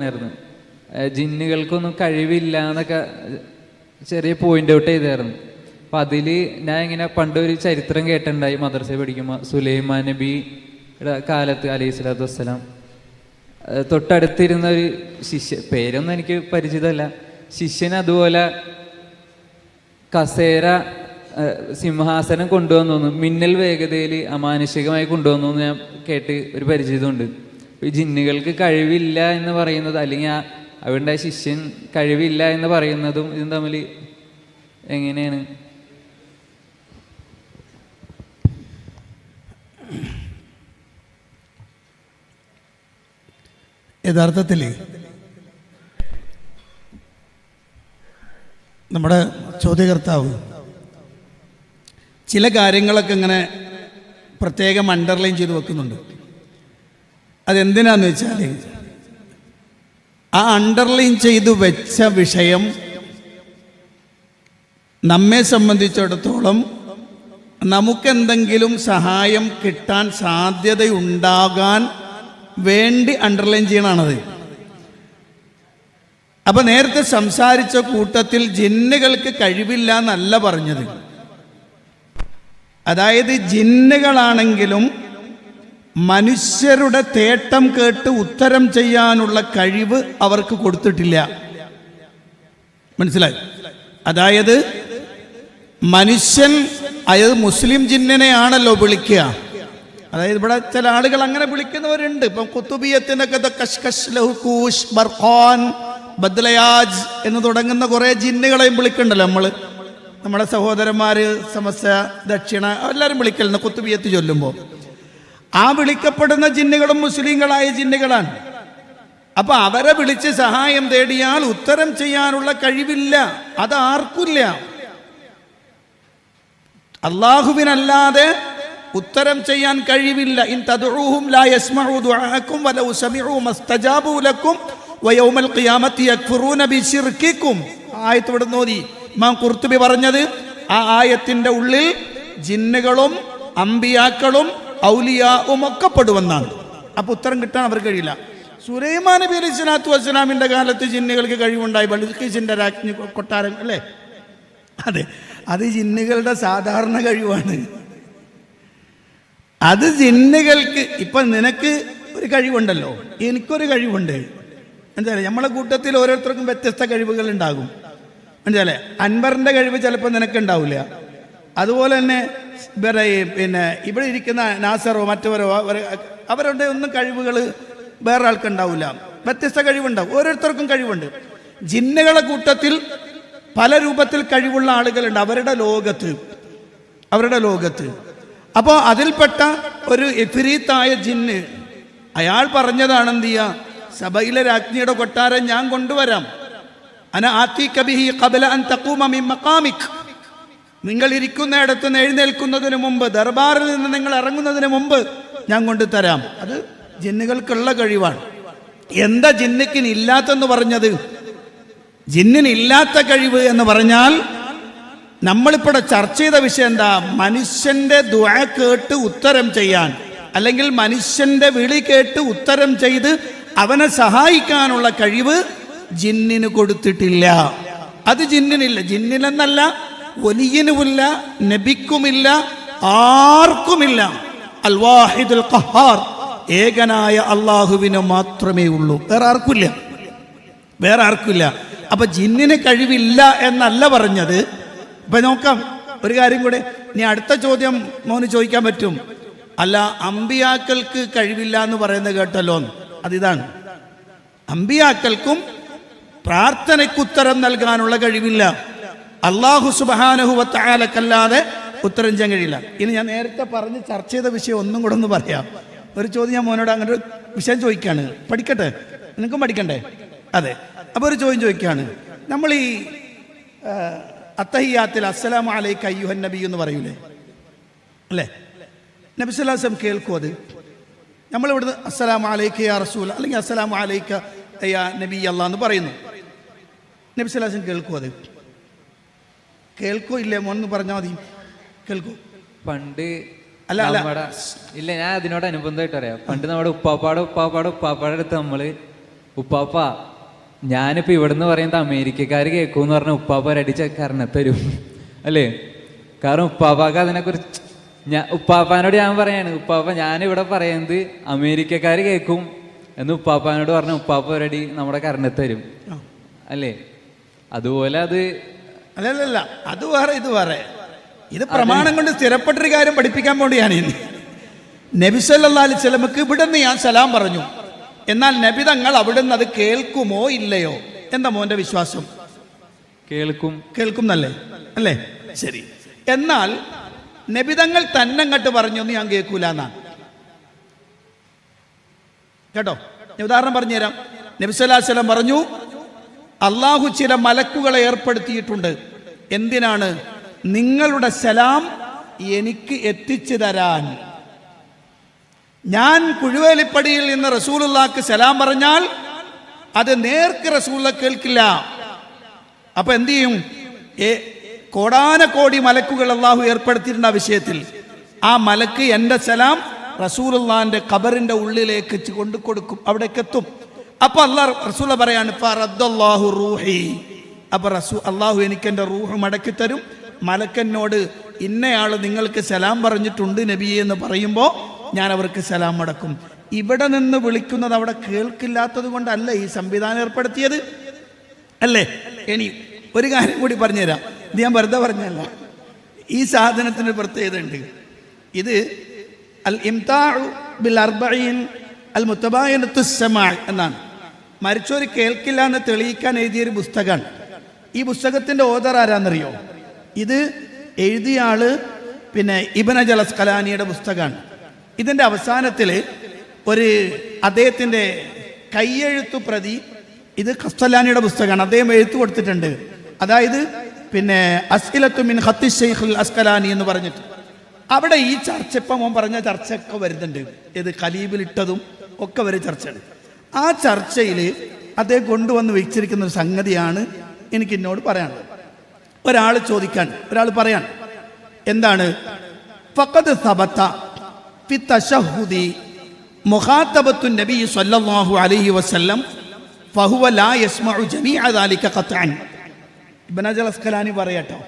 ആയിരുന്നു ജിന്നുകൾക്കൊന്നും കഴിവില്ല എന്നൊക്കെ ചെറിയ പോയിന്റ് ഔട്ട് ചെയ്തായിരുന്നു. അപ്പൊ അതിൽ ഞാൻ ഇങ്ങനെ പണ്ടൊരു ചരിത്രം കേട്ടിട്ടുണ്ടായി മദ്രസ പഠിക്കുമ്പോൾ സുലൈമാൻ നബിയുടെ കാലത്ത് അലൈഹി സ്വലാത്തു വസ്സലാം. തൊട്ടടുത്തിരുന്ന ഒരു ശിഷ്യ പേരൊന്നും എനിക്ക് പരിചിതമല്ല. ശിഷ്യൻ അതുപോലെ കസേര സിംഹാസനം കൊണ്ടുവന്നു. മിന്നൽ വേഗതയിൽ അമാനുഷികമായി കൊണ്ടുവന്നു ഞാൻ കേട്ട് ഒരു പരിചിതമുണ്ട്. ഈ ജിന്നുകൾക്ക് കഴിവില്ല എന്ന് പറയുന്നത് അല്ലെങ്കിൽ അവരുടെ ശിഷ്യൻ കഴിവില്ല എന്ന് പറയുന്നതും ഇതും തമ്മിൽ എങ്ങനെയാണ്? യഥാർത്ഥത്തിൽ നമ്മുടെ ചോദ്യകർത്താവ് ചില കാര്യങ്ങളൊക്കെ ഇങ്ങനെ പ്രത്യേകം അണ്ടർലൈൻ ചെയ്ത് വെക്കുന്നുണ്ട്. അതെന്തിനാന്ന് വെച്ചാൽ ആ അണ്ടർലൈൻ ചെയ്തു വെച്ച വിഷയം നമ്മെ സംബന്ധിച്ചിടത്തോളം നമുക്കെന്തെങ്കിലും സഹായം കിട്ടാൻ സാധ്യതയുണ്ടാകാൻ വേണ്ടി അണ്ടർലൈൻ ചെയ്യണത് അപ്പൊ നേരത്തെ സംസാരിച്ച കൂട്ടത്തിൽ ജിന്നുകൾക്ക് കഴിവില്ല എന്നല്ല പറഞ്ഞത്. അതായത് ജിന്നുകളാണെങ്കിലും മനുഷ്യരുടെ തേട്ടം കേട്ട് ഉത്തരം ചെയ്യാനുള്ള കഴിവ് അവർക്ക് കൊടുത്തിട്ടില്ല. മനസ്സിലായി? അതായത് മനുഷ്യൻ അതായത് മുസ്ലിം ജിന്നനെയാണല്ലോ വിളിക്കുക. അതായത് ഇവിടെ ചില ആളുകൾ അങ്ങനെ വിളിക്കുന്നവരുണ്ട്. ഇപ്പം കുത്തുബിയത്തിനൊക്കെ ബദ്ലയാജ് എന്ന് തുടങ്ങുന്ന കുറേ ജിന്നുകളെയും വിളിക്കണ്ടല്ലോ നമ്മൾ നമ്മുടെ സഹോദരന്മാര് സമസ്യ ദക്ഷിണ എല്ലാവരും വിളിക്കലുണ്ട് കുത്തുബിയത്ത് ചൊല്ലുമ്പോൾ. ആ വിളിക്കപ്പെടുന്ന ജിന്നുകളും മുസ്ലിങ്ങളായ ജിന്നുകളാണ്. അപ്പൊ അവരെ വിളിച്ച് സഹായം തേടിയാൽ ഉത്തരം ചെയ്യാനുള്ള കഴിവില്ല. അത് ആർക്കില്ല അള്ളാഹുവിനല്ലാതെ ഉത്തരം ചെയ്യാൻ കഴിവില്ല. ഇൻ തദ്ഉഹും ലാ യസ്മഉ ദുആഅക്കും വലൗ സമിഉ മസ്തജാബു ലക്കും വയൗമൽ ഖിയാമത്തി യക്ഫുറൂന ആയത്ത് ഇവിടെ നോതി ഇമാം കുർത്തുബി പറഞ്ഞത് ആ ആയത്തിന്റെ ഉള്ളിൽ ജിന്നുകളും അമ്പിയാക്കളും ഔലിയാവും ഒക്കെ പെടുവെന്നാണ് അപ്പൊ ഉത്തരം കിട്ടാൻ അവർ കഴിയില്ല. സുലൈമാൻ നബി അലൈഹി സ്വലാത്തു വസ്സലാമിന്റെ കാലത്ത് ജിന്നുകൾക്ക് കഴിവുണ്ടായി. ബൽക്കീസിന്റെ രാജ്ഞി കൊട്ടാരം അല്ലേ? അതെ. അത് ജിന്നുകളുടെ സാധാരണ കഴിവാണ്. അത് ജിന്നുകൾക്ക് ഇപ്പൊ നിനക്ക് ഒരു കഴിവുണ്ടല്ലോ. എനിക്കൊരു കഴിവുണ്ട്. മനസ്സിലായി നമ്മളെ കൂട്ടത്തിൽ ഓരോരുത്തർക്കും വ്യത്യസ്ത കഴിവുകൾ ഉണ്ടാകും. മനസ്സിലായി അൻവറിന്റെ കഴിവ് ചിലപ്പോൾ നിനക്ക് ഉണ്ടാവില്ല. അതുപോലെ തന്നെ വേറെ പിന്നെ ഇവിടെ ഇരിക്കുന്ന നാസറോ മറ്റവരോ അവർ അവരുടെ ഒന്നും കഴിവുകൾ വേറെ ആൾക്കുണ്ടാവില്ല വ്യത്യസ്ത കഴിവുണ്ടാവും. ഓരോരുത്തർക്കും കഴിവുണ്ട്. ജിന്നുകളെ കൂട്ടത്തിൽ പല രൂപത്തിൽ കഴിവുള്ള ആളുകളുണ്ട്. അവരുടെ ലോകത്ത്. അവരുടെ ലോകത്ത്. അപ്പോൾ അതിൽപ്പെട്ട ഒരു എഫിരീത്തായ ജിന്ന് അയാൾ പറഞ്ഞതാണ് എന്ത് ചെയ്യുക സഭയിലെ രാജ്ഞിയുടെ കൊട്ടാരം ഞാൻ കൊണ്ടുവരാം. അന ആത്തി കബിഹി കബല അൻ തക്കൂമിക് നിങ്ങൾ ഇരിക്കുന്നിടത്ത് നിന്ന് എഴുന്നേൽക്കുന്നതിന് മുമ്പ് ദർബാറിൽ നിന്ന് നിങ്ങൾ ഇറങ്ങുന്നതിന് മുമ്പ് ഞാൻ കൊണ്ടുതരാം അത് ജിന്നുകൾക്കുള്ള കഴിവാണ്. എന്താ ജിന്നുക്കിന് ഇല്ലാത്തെന്ന് പറഞ്ഞത്? ജിന്നിനില്ലാത്ത കഴിവ് എന്ന് പറഞ്ഞാൽ നമ്മളിപ്പോടെ ചർച്ച ചെയ്ത വിഷയം എന്താ? മനുഷ്യന്റെ ദുആ കേട്ട് ഉത്തരം ചെയ്യാൻ അല്ലെങ്കിൽ മനുഷ്യന്റെ വിളി കേട്ട് ഉത്തരം ചെയ്ത് അവനെ സഹായിക്കാനുള്ള കഴിവ് ജിന്നിന് കൊടുത്തിട്ടില്ല. അത് ജിന്നിനില്ല. ജിന്നിനെന്നല്ല വലിയനുമില്ല നബിക്കുമില്ല ആർക്കുമില്ല. അൽവാഹിദുൽ ഖഹാർ ഏകനായ അള്ളാഹുവിന് മാത്രമേ ഉള്ളൂ. വേറെ ആർക്കുമില്ല. വേറെ ആർക്കില്ല അപ്പൊ ജിന്നിന് കഴിവില്ല എന്നല്ല പറഞ്ഞത്. ഇപ്പൊ നോക്കാം ഒരു കാര്യം കൂടെ. ഇനി അടുത്ത ചോദ്യം മോന് ചോദിക്കാൻ പറ്റും. അല്ല അമ്പിയാക്കൾക്ക് കഴിവില്ല എന്ന് പറയുന്നത് കേട്ടല്ലോ അതിതാണ്. അമ്പിയാക്കൾക്കും പ്രാർത്ഥനയ്ക്കുത്തരം നൽകാനുള്ള കഴിവില്ല. അള്ളാഹു സുബാനഹുവത്തായാലക്കല്ലാതെ ഉത്തരം ചെയ്യാൻ കഴിയില്ല. ഇനി ഞാൻ നേരത്തെ പറഞ്ഞ് ചർച്ച ചെയ്ത വിഷയം ഒന്നും കൂടെ ഒന്ന് പറയാം. ഒരു ചോദ്യം ഞാൻ മോനോട് അങ്ങനെ ഒരു വിഷയം ചോദിക്കുകയാണ് പഠിക്കട്ടെ? നിനക്കും പഠിക്കണ്ടേ? അതെ. അപ്പോൾ ഒരു ചോദ്യം ചോദിക്കുകയാണ് നമ്മൾ ഈ അത്തഹിയാത്തിൽ അസ്സലാം അലൈക്ക് അയ്യുഹൻ നബി എന്ന് പറയൂലേ? അല്ലേ? നബി സ്വലാസം കേൾക്കും അത്. നമ്മൾ ഇവിടുന്ന് അസ്സലാമു അലൈക്ക യാ റസൂൽ അല്ലെങ്കിൽ അസ്സലാം അലൈക്ക യാ നബി അല്ലാ എന്ന് പറയുന്നു. നബി സ്വലാസം കേൾക്കും അത്. കേൾക്കോ ഇല്ലേ മോൻ എന്ന് പറഞ്ഞാൽ മതി. കേൾക്കൂ? പണ്ട് അല്ല, അല്ല. ഇല്ല ഞാൻ അതിനോട് അനുബന്ധമായിട്ട് അറിയാം പണ്ട് നമ്മുടെ ഉപ്പാപ്പാടെ ഉപ്പാപ്പാടെ ഉപ്പാപ്പാടെ അടുത്ത് നമ്മൾ ഉപ്പാപ്പ ഞാനിപ്പോ ഇവിടുന്ന് പറയുന്നത് അമേരിക്കക്കാർ കേൾക്കൂന്ന് പറഞ്ഞ ഉപ്പാപ്പ രടിച്ച കാരണം തരും. അല്ലേ? കാരണം ഉപ്പാപ്പാക്ക് അതിനെക്കുറിച്ച് ഞാൻ ഉപ്പാപ്പാനോട് ഞാൻ പറയാണ് ഉപ്പാപ്പ ഞാനിവിടെ പറയുന്നത് അമേരിക്കക്കാർ കേൾക്കും. എന്ന് ഉപ്പാപ്പാനോട് പറഞ്ഞ ഉപ്പാപ്പ ഒരടി നമ്മുടെ കരണത്തരും അല്ലേ? അതുപോലെ അത് അല്ലല്ല അത് വേറെ ഇത് വേറെ. ഇത് പ്രമാണം കൊണ്ട് സ്ഥിരപ്പെട്ടൊരു കാര്യം പഠിപ്പിക്കാൻ വേണ്ടിയാണ് ഇന്ന്. നബിസല്ലാ അലൈഹി സ്വലമക്ക് ഇവിടെ നിന്ന് ഞാൻ സലാം പറഞ്ഞു. എന്നാൽ നബി തങ്ങൾ അവിടെ നിന്ന് അത് കേൾക്കുമോ ഇല്ലയോ? എന്താ മോന്റെ വിശ്വാസം? കേൾക്കും. കേൾക്കും എന്നല്ലേ അല്ലേ? ശരി. എന്നാൽ നബിതങ്ങൾ തന്നെ അങ്ങോട്ട് പറഞ്ഞു എന്ന് ഞാൻ കേൾക്കൂല എന്നാണ് കേട്ടോ? ഞാൻ ഉദാഹരണം പറഞ്ഞുതരാം. നബിസ്വല്ലാസ്ലം പറഞ്ഞു അള്ളാഹു ചില മലക്കുകളെ ഏർപ്പെടുത്തിയിട്ടുണ്ട്. എന്തിനാണ്? നിങ്ങളുടെ സലാം എനിക്ക് എത്തിച്ചു തരാൻ. ഞാൻ കുഴുവേലിപ്പടിയിൽ നിന്ന് റസൂലുള്ളാക്ക് സലാം പറഞ്ഞാൽ അത് നേർക്ക് റസൂല കേൾക്കില്ല. അപ്പൊ എന്തു ചെയ്യും? കോടാന കോടാനക്കോടി മലക്കുകൾ അള്ളാഹു ഏർപ്പെടുത്തിയിട്ടുണ്ട് ആ വിഷയത്തിൽ. ആ മലക്ക് എന്റെ സലാം റസൂലുള്ളാന്റെ ഖബറിന്റെ ഉള്ളിലേക്ക് കൊണ്ടു കൊടുക്കും അവിടേക്ക് എത്തും അപ്പൊ അള്ളാഹ് റസൂല പറയാണ് ഫറദ്ദല്ലാഹു റൂഹി. അപ്പൊ റസൂ അള്ളാഹു റൂഹ് മടക്കി തരും. മലക്കന്നോട് ഇന്നയാൾ നിങ്ങൾക്ക് സലാം പറഞ്ഞിട്ടുണ്ട് നബിയെ എന്ന് പറയുമ്പോൾ ഞാൻ അവർക്ക് സലാം മടക്കും. ഇവിടെ നിന്ന് വിളിക്കുന്നത് അവിടെ കേൾക്കില്ലാത്തത് കൊണ്ടല്ല ഈ സംവിധാനം ഏർപ്പെടുത്തിയത്. അല്ലേ? ഇനി ഒരു കാര്യം കൂടി പറഞ്ഞുതരാം. ഇത് ഞാൻ വെറുതെ പറഞ്ഞല്ല. ഈ സാധനത്തിന് പ്രത്യേകത ഉണ്ട്. ഇത് അൽ ഇംതാഉ ബിൽ അർബഈൻ അൽ മുത്തബായൻ എന്നാണ്. മരിച്ചോര് കേൾക്കില്ല എന്ന് തെളിയിക്കാൻ എഴുതിയൊരു പുസ്തകമാണ് ഈ പുസ്തകത്തിന്റെ ഓദർ ആരാന്നറിയോ? ഇത് എഴുതിയ ആൾ പിന്നെ ഇബന ജലസ്കലാനിയുടെ പുസ്തകമാണ് ഇതിന്റെ അവസാനത്തിൽ ഒരു അദ്ദേഹത്തിന്റെ കയ്യെഴുത്തു പ്രതി ഇത് കസ്തലാനിയുടെ പുസ്തകമാണ് അദ്ദേഹം എഴുത്തു കൊടുത്തിട്ടുണ്ട്. അതായത് പിന്നെ അസ്ലത്തു മിൻ ഹത്തി ഷെയ്ഖുൽ അസ്കലാനി എന്ന് പറഞ്ഞിട്ട്. അവിടെ ഈ ചർച്ച ഇപ്പം പറഞ്ഞ ചർച്ചയൊക്കെ വരുന്നുണ്ട്. ഇത് ഖലീബിലിട്ടതും ഒക്കെ വരെ ചർച്ചയാണ്. ആ ചർച്ചയിൽ അദ്ദേഹം കൊണ്ടുവന്ന് വെച്ചിരിക്കുന്ന ഒരു സംഗതിയാണ് എനിക്ക് എന്നോട് പറയാനുള്ളത്. ഒരാൾ ചോദിക്കാൻ ഒരാൾ പറയാൻ. എന്താണ്? ഫി സല്ലല്ലാഹു അലൈഹി വസല്ലം ഫഹുവ ലാ യസ്മഉ ജമീഅ ഖത്അൻ. ഇബ്നു പറയട്ടോ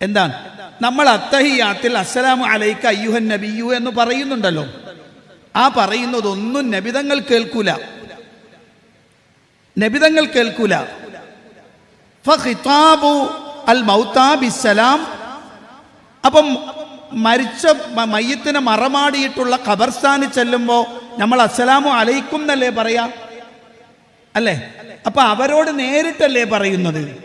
എന്താണ്? നമ്മൾ അത്തഹിയാത്തിൽ അസ്സലാമു അലൈക അയ്യുഹൻ നബിയു എന്ന് പറയുന്നുണ്ടല്ലോ. ആ പറയുന്നതൊന്നും നബിതങ്ങൾ കേൾക്കൂല. നബിതങ്ങൾ കേൾക്കൂല. അപ്പം മരിച്ച മയ്യത്തിനെ മറമാടിയിട്ടുള്ള ഖബർസ്ഥാനിൽ ചെല്ലുമ്പോൾ നമ്മൾ അസ്സലാമു അലൈക്കും എന്നല്ലേ പറയാ? അല്ലേ? അപ്പൊ അവരോട് നേരിട്ടല്ലേ പറയുന്നത്?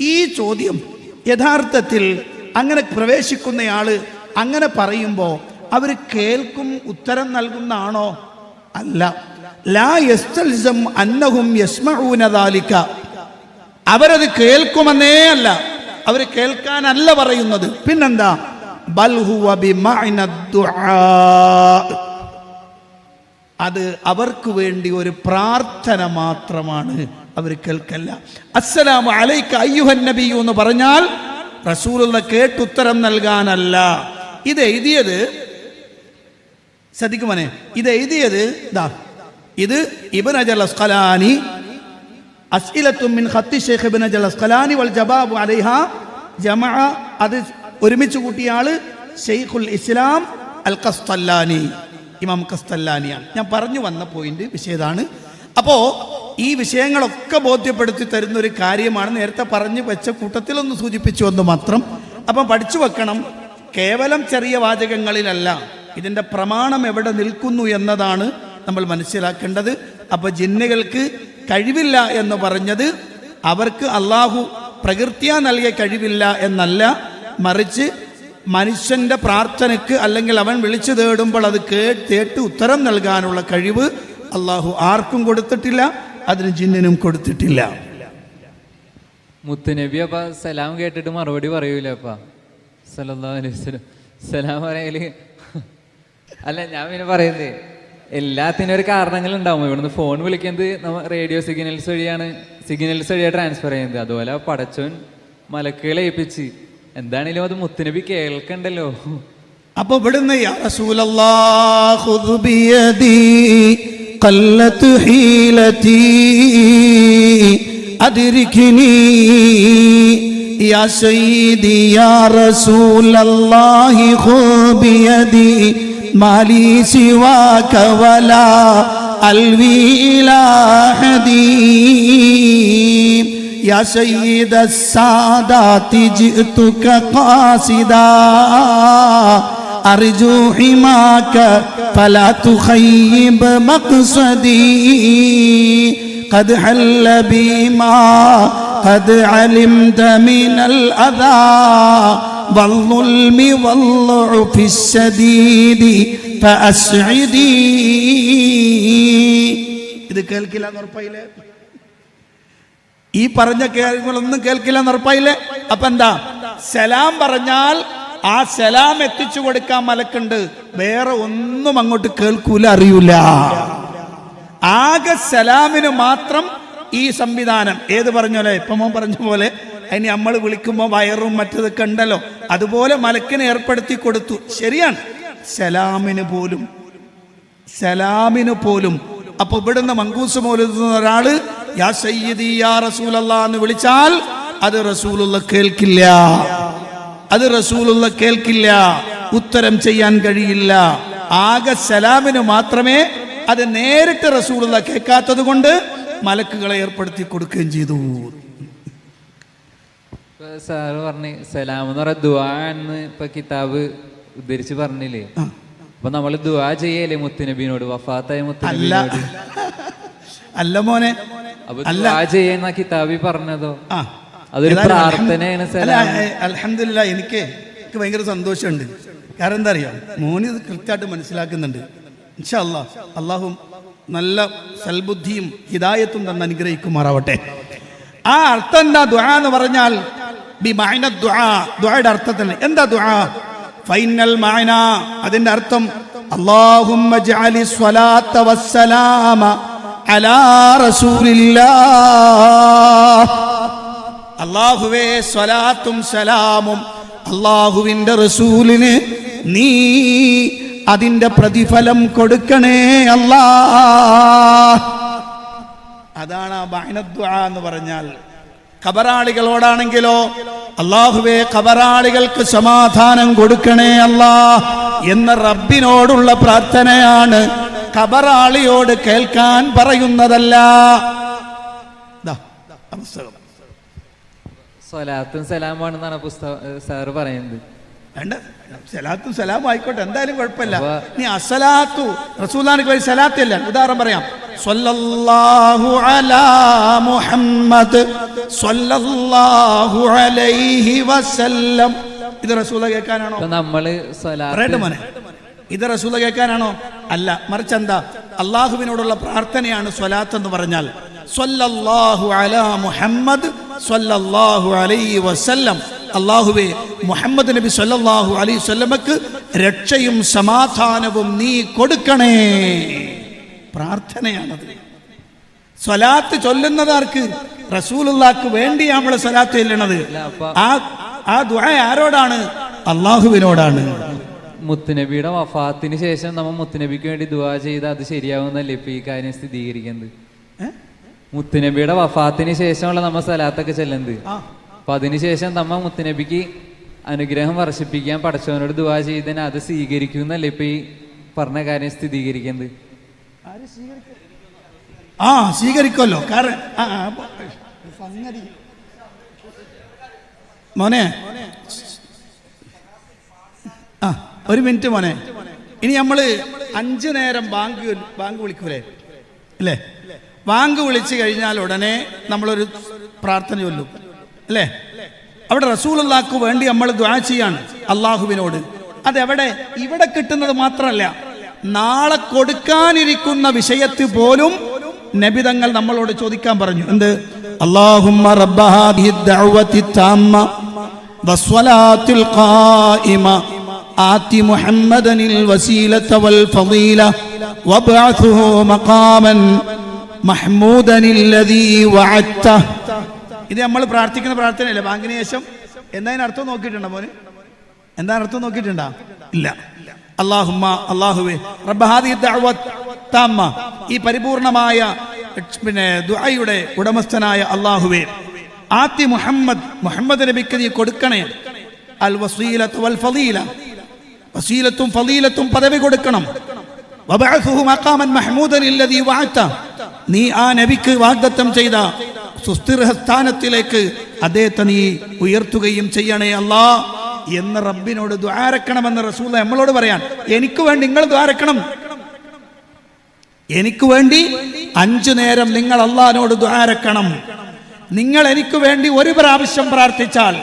ഈ ചോദ്യം യഥാർത്ഥത്തിൽ അങ്ങനെ പ്രവേശിക്കുന്നയാൾ അങ്ങനെ പറയുമ്പോൾ അവർ കേൾക്കും ഉത്തരം നൽകുന്നതാണോ? അല്ല. ലാ യസ്തൽസം അന്നഹും യസ്മഊന ദാലിക. അവരത് കേൾക്കുമെന്നേ അല്ല. അവർ കേൾക്കാനല്ല പറയുന്നത്. പിന്നെന്താ? അത് അവർക്ക് വേണ്ടി ഒരു പ്രാർത്ഥന മാത്രമാണ് അവർ കേൾക്കല്ല. അസ്സലാമു അലൈക്ക അയ്യുഹൻ നബിയു എന്ന് പറഞ്ഞാൽ റസൂലുള്ള കേട്ടുത്തരം നൽകാനല്ല. ഇത് എഴുതിയത് ശ്രദ്ധിക്കുമനെ ഇത് എഴുതിയത് ഇതാ. ഇത് ഇബൻ അജൽ അസ്കലാനി അസ്ഇലത്തും മിൻ ഖത്തി ഷെയ്ഖ് ഇബ്നു അജൽ അസ്കലാനി വൽ ജവാബു അലൈഹ ജമഅ അത് ഒരുമിച്ച് കൂട്ടിയ ആൾ ഷെയ്ഖുൽ ഇസ്ലാം അൽ കസ്തല്ലാനി ഇമാം കസ്തല്ലാനിയാണ് ഞാൻ പറഞ്ഞു വന്ന പോയിന്റ് വിഷയതാണ് അപ്പോൾ ഈ വിഷയങ്ങളൊക്കെ ബോധ്യപ്പെടുത്തി തരുന്ന ഒരു കാര്യമാണ് നേരത്തെ പറഞ്ഞു വെച്ച കൂട്ടത്തിലൊന്ന് സൂചിപ്പിച്ചു എന്ന് മാത്രം. അപ്പം പഠിച്ചു വെക്കണം. കേവലം ചെറിയ വാചകങ്ങളിലല്ല. ഇതിന്റെ പ്രമാണം എവിടെ നിൽക്കുന്നു എന്നതാണ് നമ്മൾ മനസ്സിലാക്കേണ്ടത്. അപ്പൊ ജിന്നുകൾക്ക് കഴിവില്ല എന്ന് പറഞ്ഞത് അവർക്ക് അള്ളാഹു പ്രകൃത്യാ നൽകിയ കഴിവില്ല എന്നല്ല. മറിച്ച് മനുഷ്യന്റെ പ്രാർത്ഥനയ്ക്ക് അല്ലെങ്കിൽ അവൻ വിളിച്ചു തേടുമ്പോൾ അത് കേട്ട് ഉത്തരം നൽകാനുള്ള കഴിവ് അള്ളാഹു ആർക്കും കൊടുത്തിട്ടില്ല അതിന് ജിന്നിനും കൊടുത്തിട്ടില്ല. മുത്തുനബി അപ്പ സലാം കേട്ടിട്ട് മറുപടി പറയൂലപ്പാ. വസല്ലം. സലാം പറയൽ അല്ല ഞാൻ പിന്നെ പറയുന്നത് എല്ലാത്തിനും ഒരു കാരണങ്ങൾ ഉണ്ടാവും ഇവിടുന്ന് ഫോൺ വിളിക്കുന്നത് നമ്മ റേഡിയോ സിഗ്നൽസ് വഴിയാണ് സിഗ്നൽസ് വഴിയാണ് ട്രാൻസ്ഫർ ചെയ്യുന്നത് അതുപോലെ ആ പടച്ചോൻ മലക്കുകളെ ഏൽപ്പിച്ച് എന്താണേലും അത് മുത്തുനബി കേൾക്കണ്ടല്ലോ അപ്പൊ ഇവിടുന്ന് യാ റസൂലല്ലാഹ് ഖുദ് ബിയദി قلت حيلتي أدركني يا سيدي يا رسول الله خذ بيدي ما لي سواك ولا ألوي إلى حديم يا سيد السادات جئتك قاصدا أرجو حماك فلا تخيب مقصدي قد حل بما قد علمت من الأذى والظلم والضعف الشديد فأسعدي ഇത് കേൾക്കില്ല എന്ന് ഉറപ്പായില്ലേ ഈ പറഞ്ഞ കാര്യങ്ങളൊന്നും കേൾക്കില്ല എന്ന് ഉറപ്പായില്ലേ അപ്പൊ എന്താ സലാം പറഞ്ഞാൽ ആ സലാം എത്തിച്ചു കൊടുക്കാൻ മലക്കുണ്ട് വേറെ ഒന്നും അങ്ങോട്ട് കേൾക്കൂല അറിയൂല ആകെ സലാമിന് മാത്രം ഈ സംവിധാനം ഏത് പറഞ്ഞോലെ ഇപ്പം മോൻ പറഞ്ഞ പോലെ അതിന് നമ്മൾ വിളിക്കുമ്പോൾ വയറും മറ്റതൊക്കെ കണ്ടല്ലോ. അതുപോലെ മലക്കിനെ ഏർപ്പെടുത്തി കൊടുത്തു. ശരിയാണ്. സലാമിന് പോലും സലാമിന് പോലും. അപ്പൊ ഇവിടുന്ന് മങ്കൂസ് മോലുന്ന ഒരാൾ യാ സയ്യിദി യാ എന്ന് വിളിച്ചാൽ അത് റസൂലുള്ള കേൾക്കില്ല. അത് റസൂലുള്ള കേൾക്കില്ല. ഉത്തരം ചെയ്യാൻ കഴിയില്ല. ആകെ സലാമിന് മാത്രമേ അത് നേരിട്ട് റസൂലുള്ള കേൾക്കാത്തത് കൊണ്ട് മലക്കുകളെ ഏർപ്പെടുത്തി കൊടുക്കുകയും ചെയ്തു. സാറ് പറഞ്ഞ് സലാം എന്ന് പറയാ ദുആ എന്ന് ഇപ്പൊ കിതാബ് ഉദ്ധരിച്ച് പറഞ്ഞില്ലേ? അപ്പൊ നമ്മൾ ദുആ ചെയ്യല്ലേ മുത്തുനബിനോട് വഫാത്തായ അല്ല മുത്തുനബിനോട്? അല്ല. മോനെ. അപ്പൊ ദുആ ചെയ്യുന്ന കിതാബി പറഞ്ഞതോ? ആ. അതൊരു ഏതായാലും പ്രാർത്ഥനയാണ് അൽഹം- അല്ല, സലാം. ഏ, അൽഹംദുലില്ലാ എനിക്ക് എനിക്ക് ഭയങ്കര സന്തോഷമുണ്ട്. കാരണം എന്താ അറിയാം? മോന് ഇത് കൃത്യമായിട്ട് മനസ്സിലാക്കുന്നുണ്ട്. ഇൻഷാ അല്ലാ അള്ളാഹു നല്ല സൽബുദ്ധിയും ഹിദായത്തും തന്ന് അനുഗ്രഹിക്കുമാറാവട്ടെ. ആ അർത്ഥം എന്താ ദുആ എന്ന് പറഞ്ഞാൽ ദുആയുടെ അർത്ഥത്തിൽ എന്താ ദുആ? ഫൈനൽ മഅന അതിന്റെ അർത്ഥം അല്ലാഹുമ്മ വസ്സലാമ അലാ അല്ലാഹുവേ സ്വലാത്തും സലാമും റസൂലിന് നീ അതിന്റെ പ്രതിഫലം കൊടുക്കണേ അല്ലാ അതാണ് ആ ബൈനദ്വ എന്ന് പറഞ്ഞാൽ ഖബറാളികളോടാണെങ്കിലോ അള്ളാഹുവേ ഖബറാളികൾക്ക് സമാധാനം കൊടുക്കണേ അല്ലാ എന്ന റബ്ബിനോടുള്ള പ്രാർത്ഥനയാണ് ഖബറാളിയോട് കേൾക്കാൻ പറയുന്നതല്ല. സലാത്തും സലാമാണെന്നാണ് പുസ്തകം. സാറ് പറയുന്നത്. വേണ്ട. സലാത്തും സലാമും ആയിക്കോട്ടെ. എന്തായാലും കുഴപ്പമില്ല. നീ അസലാത്തു റസൂലാനക്ക് വഴി സലാത്തില്ല ഉദാഹരണം പറയാം. സ്വല്ലല്ലാഹു അലാ മുഹമ്മദ് സ്വല്ലല്ലാഹു അലൈഹി വസല്ലം. ഇത് റസൂല കേൾക്കാനാണോ? നമ്മൾ പറയട്ടെ മോനെ. ഇത് റസൂല കേൾക്കാനാണോ? അല്ല മറിച്ച് എന്താ? അള്ളാഹുവിനോടുള്ള പ്രാർത്ഥനയാണ് സ്വലാത്ത് എന്ന് പറഞ്ഞാൽ. സ്വല്ലല്ലാഹു അലാ മുഹമ്മദ് സ്വല്ലല്ലാഹു അലൈഹി വസല്ലം. അള്ളാഹുവേ മുഹമ്മദ് നബി സ്വല്ലല്ലാഹു അലൈഹി വസല്ലമക്ക് രക്ഷയും സമാധാനവും നീ കൊടുക്കണേ. പ്രാർത്ഥനയാണത്. സ്വലാത്ത് ചൊല്ലുന്നത് ആർക്ക്? റസൂലുള്ളാക്ക് വേണ്ടി നമ്മളെ സ്വലാത്ത് ചെല്ലണത് ആ ആ ദുആ ആരോടാണ്? അള്ളാഹുവിനോടാണ്. മുത്തുനബിയുടെ വഫാത്തിന് ശേഷം നമ്മൾ മുത്തുനബിക്ക് വേണ്ടി ദുവാ ചെയ്ത് അത് ശരിയാവുന്നല്ലേ ഇപ്പൊ ഈ കാര്യം സ്ഥിരീകരിക്കുന്നത്? മുത്തുനബിയുടെ വഫാത്തിന് ശേഷമുള്ള നമ്മ സ്ഥലത്തൊക്കെ ചെല്ലുന്നത്. അപ്പൊ അതിനുശേഷം നമ്മ മുത്തുനബിക്ക് അനുഗ്രഹം വർഷിപ്പിക്കാൻ പടച്ചവനോട് ദുവാ ചെയ്തതിന് അത് സ്വീകരിക്കുന്നല്ലേ ഇപ്പൊ ഈ പറഞ്ഞ കാര്യം സ്ഥിരീകരിക്കുന്നത്? ആ സ്വീകരിക്കുമല്ലോ. മോനെ ആ ഒരു മിനിറ്റ് മോനെ. ഇനി നമ്മൾ അഞ്ചു നേരം ബാങ്ക് ബാങ്ക് വിളിക്കൂലേ? അല്ലേ ബാങ്ക് വിളിച്ചു കഴിഞ്ഞാൽ ഉടനെ നമ്മളൊരു പ്രാർത്ഥന ചൊല്ലും അല്ലേ? അവിടെ റസൂലുള്ളാക്ക് വേണ്ടി നമ്മൾ ദ്വാ ചെയ്യാണ് അള്ളാഹുവിനോട് അതെവിടെ? ഇവിടെ കിട്ടുന്നത് മാത്രമല്ല. നാളെ കൊടുക്കാനിരിക്കുന്ന വിഷയത്തിൽ പോലും നബിതങ്ങൾ നമ്മളോട് ചോദിക്കാൻ പറഞ്ഞു. എന്ത്? അള്ളാഹുമ്മ താമ്മ വസ്വലാത്തിൽ ഖായിമ ആതി മുഹമ്മദനിൽ വസീലത ഇത് നമ്മൾ പ്രാർത്ഥിക്കുന്ന പ്രാർത്ഥനയല്ല? ബാങ്കിന് ശേഷം അർത്ഥം നോക്കിയിട്ടുണ്ടോ മോന്? എന്താ അർത്ഥം നോക്കിയിട്ടുണ്ടോ? ഇല്ല. അള്ളാഹുമ്മ അള്ളാഹുവേ റബ്ബ ഹാദിഹി ദഅവത്ത് അത്താമ്മ ഈ പരിപൂർണമായ പിന്നെ ദുആയുടെ ഉടമസ്ഥനായ അള്ളാഹുവേ ആത്തി മുഹമ്മദ് മുഹമ്മദ് നബിക്ക് നീ കൊടുക്കണേ. അൽ വസീലത്ത് വൽ ഫലീല വസീലത്തും ഫലീലത്തും പദവി കൊടുക്കണം. വബഅസുഹു മഖാമൻ മഹ്മൂദൻ അല്ലദീ വഅത നീ ആ നബിക്ക് വാഗ്ദത്തം ചെയ്ത സുസ്ഥിര സ്ഥാനത്തിലേക്ക് അദ്ദേഹത്തെ നീ ഉയർത്തുകയും ചെയ്യണേ അല്ലാ എന്ന് റബ്ബിനോട് ദ്വാരക്കണമെന്ന് റസൂൽ നമ്മളോട് പറയാൻ എനിക്ക് വേണ്ടി നിങ്ങൾ ദ്വാരക്കണം എനിക്ക് വേണ്ടി അഞ്ചു നേരം നിങ്ങൾ അള്ളഹാനോട് ദ്വാരക്കണം നിങ്ങൾ എനിക്ക് വേണ്ടി ഒരു പ്രാവശ്യം പ്രാർത്ഥിച്ചാൽ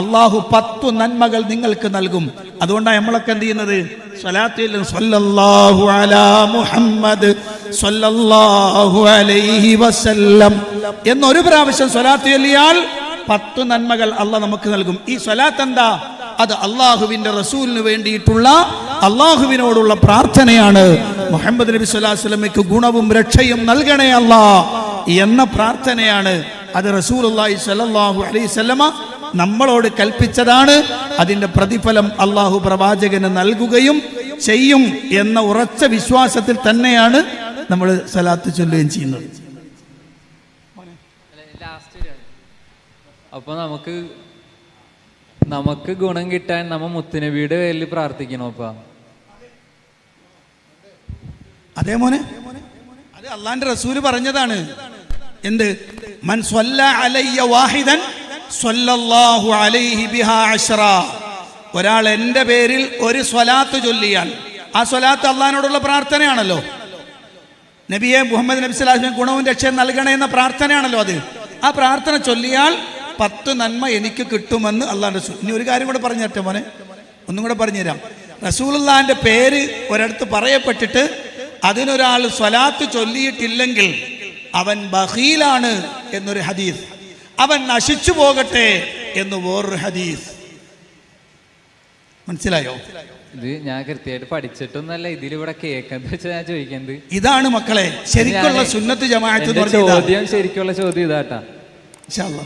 അള്ളാഹു പത്തു നന്മകൾ നിങ്ങൾക്ക് നൽകും. അതുകൊണ്ടാണ് നമ്മളൊക്കെ എന്ത് ചെയ്യുന്നത്? അലാ മുഹമ്മദ് അലൈഹി വസല്ലം എന്നൊരു പ്രാവശ്യം സ്വലാത്ത് ചൊല്ലിയാൽ പത്തു നന്മകൾ അള്ളാഹ് നമുക്ക് നൽകും. ഈ സ്വലാത്ത് എന്താ? അത് അള്ളാഹുവിന്റെ റസൂലിന് വേണ്ടിയിട്ടുള്ള അള്ളാഹുവിനോടുള്ള പ്രാർത്ഥനയാണ്. മുഹമ്മദ് നബി സ്വലാസ്ലമയ്ക്ക് ഗുണവും രക്ഷയും നൽകണേ അല്ലാ എന്ന പ്രാർത്ഥനയാണ്. അത് റസൂലുള്ളാഹി സ്വല്ലല്ലാഹു അലൈഹി വസല്ലമ നമ്മളോട് കൽപ്പിച്ചതാണ്. അതിന്റെ പ്രതിഫലം അള്ളാഹു പ്രവാചകന് നൽകുകയും ചെയ്യും എന്ന ഉറച്ച വിശ്വാസത്തിൽ തന്നെയാണ് നമ്മൾ സലാത്ത് ചൊല്ലുകയും ചെയ്യുന്നത്. അപ്പൊ നമുക്ക് നമുക്ക് ഗുണം കിട്ടാൻ നമ്മ മുത്തുനബിയുടെ പേരിൽ പ്രാർത്ഥിക്കണം അപ്പ? അതേ മോനെ. അത് അള്ളാന്റെ റസൂൽ പറഞ്ഞതാണ്. എന്ത്? മൻ സ്വല്ല അലയ്യ വാഹിദൻ സ്വല്ലല്ലാഹു അലൈഹി ബിഹാ അഷറ ഒരാൾ എന്റെ പേരിൽ ഒരു സ്വലാത്ത് ചൊല്ലിയാൽ ആ സ്വലാത്ത് അള്ളഹാനോടുള്ള പ്രാർത്ഥനയാണല്ലോ. നബിയെ മുഹമ്മദ് നബി സ്വലാസ്മിന് ഗുണവും രക്ഷയും നൽകണേ എന്ന പ്രാർത്ഥനയാണല്ലോ അത്. ആ പ്രാർത്ഥന ചൊല്ലിയാൽ പത്ത് നന്മ എനിക്ക് കിട്ടുമെന്ന് അള്ളാഹ് ഇനി ഒരു കാര്യം കൂടെ പറഞ്ഞു തരട്ടെ മോനെ? ഒന്നും കൂടെ പറഞ്ഞുതരാം. റസൂലുള്ളാന്റെ പേര് ഒരിടത്ത് പറയപ്പെട്ടിട്ട് അതിനൊരാൾ സ്വലാത്ത് ചൊല്ലിയിട്ടില്ലെങ്കിൽ അവൻ ബഹീലാണ് എന്നൊരു ഹദീസ്. അവൻ നശിച്ചു പോകട്ടെ എന്ന് വേറൊരു ഹദീസ്. മനസ്സിലായോ? ഇത് ഞാൻ കൃത്യമായിട്ട് പഠിച്ചിട്ടൊന്നല്ല ഇതിലിവിടെ കേൾക്കുന്നത് വെച്ചാൽ ഞാൻ ചോദിക്കുന്നത്. ഇതാണ് മക്കളെ ശരിക്കുള്ള സുന്നത്ത് ജമാഅത്ത് ചോദ്യം ശരിക്കുള്ള ചോദ്യം ഇതാട്ടാ. ഇൻഷാ അല്ലാ.